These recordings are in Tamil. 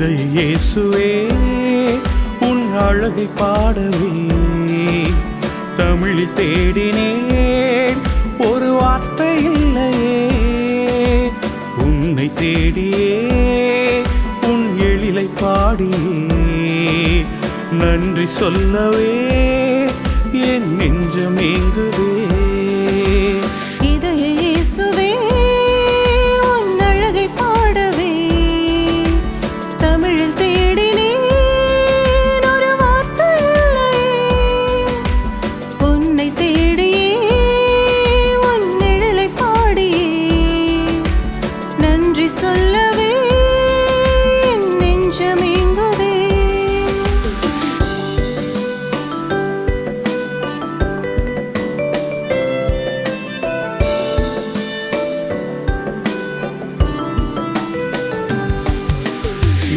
இதை இயேசுவே உன் அழகை பாடவே. தமிழ் தேடினேன் ஒரு வார்த்தை இல்லையே. உன்னை தேடியே உன் எழிலை பாடியே. நன்றி சொல்லவே என் நெஞ்சம் ஏங்குதே.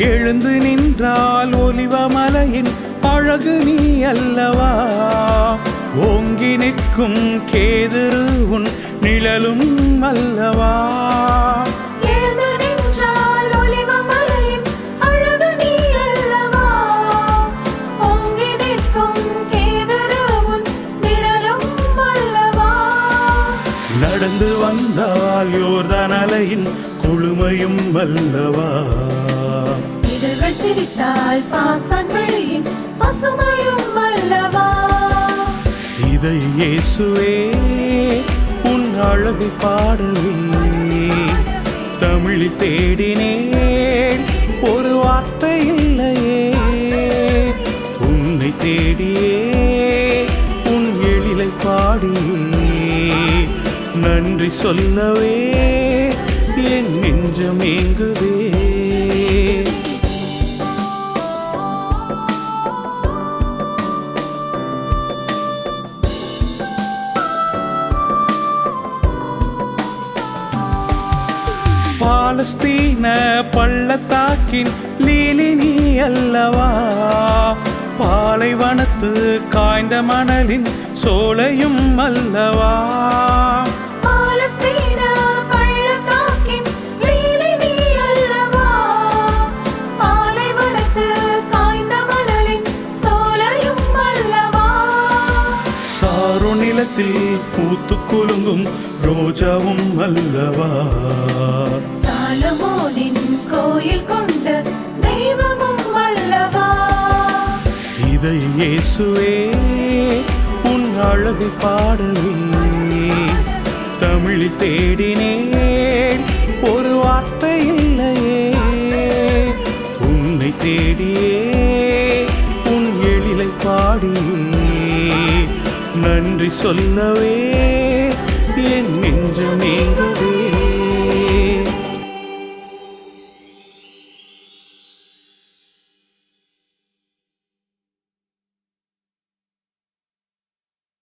எழுந்து நின்றால் ஒலிவமலையின் அழகு நீ அல்லவா? ஓங்கி நிற்கும் கேதுரு உன் நிழலும் அல்லவா? எழுந்து நின்றால் ஒலிவ மலையின் அழகு நீ அல்லவா? ஓங்கி நிற்கும் கேதுரு உன் நிழலும் அல்லவா? நடந்து வந்தால் யோர்தான் அலையின் குழுமையும் அல்லவா? இதழ்கள் சிரித்தால் பாசன் வழியின் பசுமையும் அல்லவா? இதை இயேசுவே உன் அழகு பாடுவே தமிழ் தேடினேன் ஒரு வார்த்தை இல்லையே. உன்னை தேடியே உன் எழிலை பாடியே நன்றி சொல்லவே என் நெஞ்சம் ஏங்குதே. பாலஸ்தீன பள்ளத்தாக்கின் லீலி நீ அல்லவா? பாலைவனத்து காய்ந்த மணலின் சோலையும் அல்லவா? நிலத்தில் பூத்து குலுங்கும் ரோஜாவும் அல்லவா? சாலமோனின் கோயில் கொண்ட தெய்வமும் வல்லவா இதை இயேசுவே உன் அழகு பாடவே தமிழ் தேடினேன் ஒரு வார்த்தை இல்லையே உன்னை தேடியே உன் எழிலை பாடியே நன்றி சொல்லவே என் நெஞ்சம் நீங்கவே